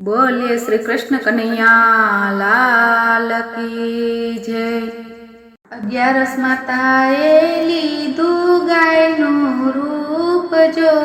બોલીએ શ્રી કૃષ્ણ કનૈયા લાલ કી જય. અગિયારસ માતાએ લીધું ગાયનું રૂપ જો.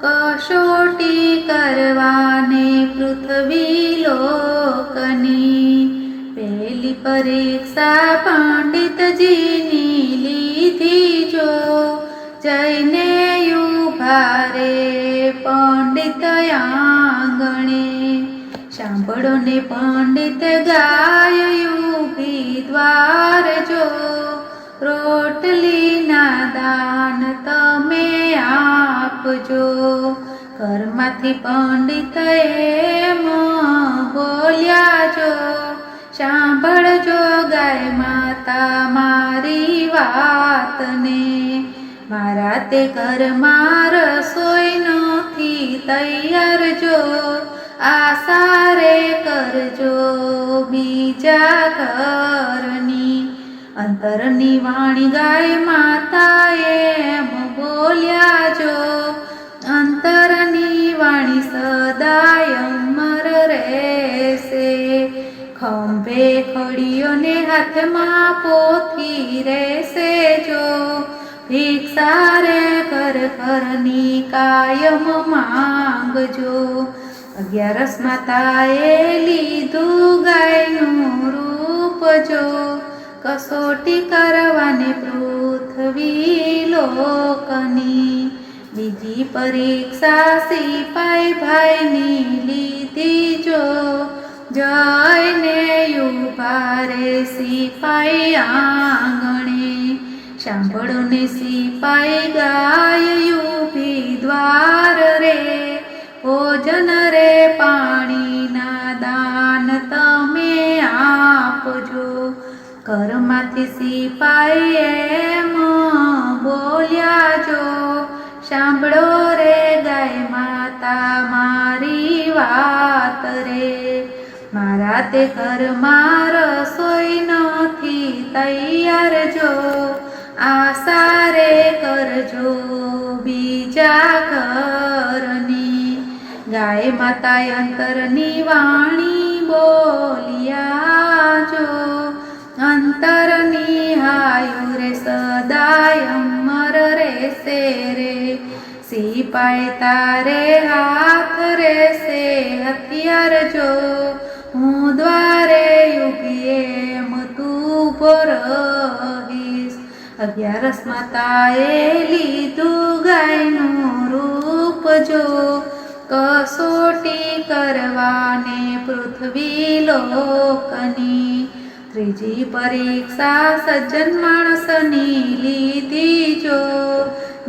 કસોટી કરવાને પૃથ્વી લોકની. પહેલી પરીક્ષા પંડિતજીની લીધી જો. જઈને ઊભા રે પંડિત આંગણે. સાંભળો ને પંડિત ગાય યુભી દ્વાર જો. રોટલીના દાન તમે આપજો. ઘરમાંથી પંડિત એમ બોલ્યા જો. સાંભળજો ગાય માતા મારી વાતને. મારા તે ઘરમાં રસોઈ નથી તૈયાર જો. આસારે કરજો બીજા ઘરની. અંતરની વાણી ગાય માતા એમ બોલ્યા જો. અંતરની વાણી સદાય અમર રહેશે. ખંભે ખડીઓને હાથમાં પોથી રહેશે જો. ભિક્ષા રે ઘર ઘરની કાયમ માંગજો. અગિયારસ માતાએ લીધું ગાયનું રૂપ જો. કસોટી કરવાને પૃથ્વી લોકની. બીજી પરીક્ષા સિપાઈ ભાઈની લીધી જો. જઈને યુ ભારે સિપાઈ આંગણે સાંભળો ને સિપાઈ ગાય યુભી દ્વાર રે ભોજન રે, પાણીના દાન તમે આપજો. ઘરમાંથી સિપાઈ એમ બોલ્યા જો, સાંભળો રે ગાય માતા, મારી વાત રે. મારા તે ઘરમાં રસોઈ નથી તૈયાર જો. આશા રે કરજો બીજા ઘરની. ગાય માતા અંતરની વાણી બોલ્યા જો. અંતરની હાયુ રે સદાય અમર રહેશે રે. સિપાય તારે હાથ રહેશે હથિયાર જો. હું દ્વારે યુગીએ એમ તું રહીશ અગિયારસ માતાએ લીધું ગાયનું રૂપ જો. કસોટી કરવાને પૃથ્વી લોકની. ત્રીજી પરીક્ષા સજ્જન માણસની લીધી જો.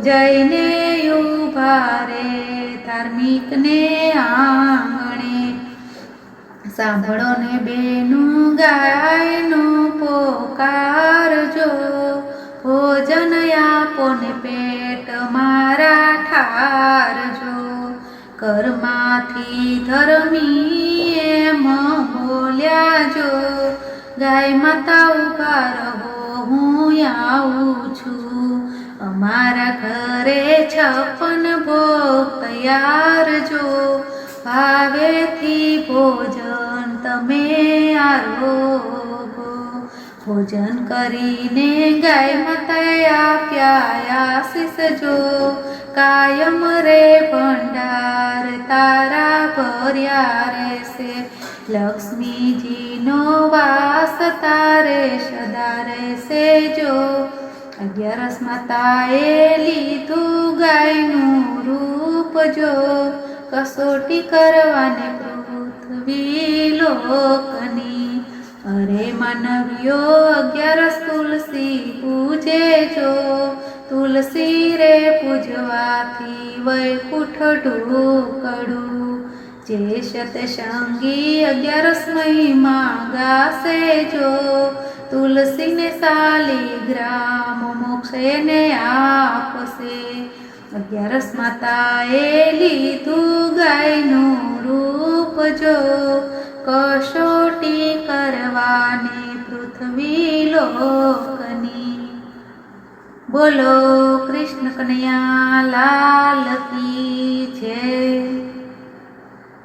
જઈને ઊભા ધાર્મિકને આંગણે. સાંભળો ને બેનું ગાયનો પોકાર જો. ભોજન આપો પેટ મારા ઠારજો કરમાંથી ધર્મી એમ બોલ્યા જો. ગાય માતા ઊભા રહો, હું આવું છું. અમારા ઘરે છપ્પન ભોગ તૈયાર જો ભાવેથી ભોજન તમે આરોગો ભોજન કરીને ગાય માતાએ પ્યાયા જો. કાયમ રે ભંડાર તારા ભર્યા રહેશે. લક્ષ્મીજીનો વાસ તારે સદા રહેશે જો. અગિયારસ માતાએ લીધું ગાયનું રૂપ જો. કસોટી કરવાને પૃથ્વી લોકની અરે માનવીઓ અગિયારસ તુલસી પૂજે જો તુલસી રે પૂજવાથી વૈકુઠ ઢોકડું જે સતસંગી અગિયારસ મહિમા ગાશે જો. તુલસીને સાલી ગ્રામ મોક્ષે ને આપશે. અગિયારસ માતાએ લીધું ગાયનું રૂપ જો. કસોટી કરવાને પૃથ્વી લોકની. બોલો કૃષ્ણ કનૈયા, લાલ કી જય.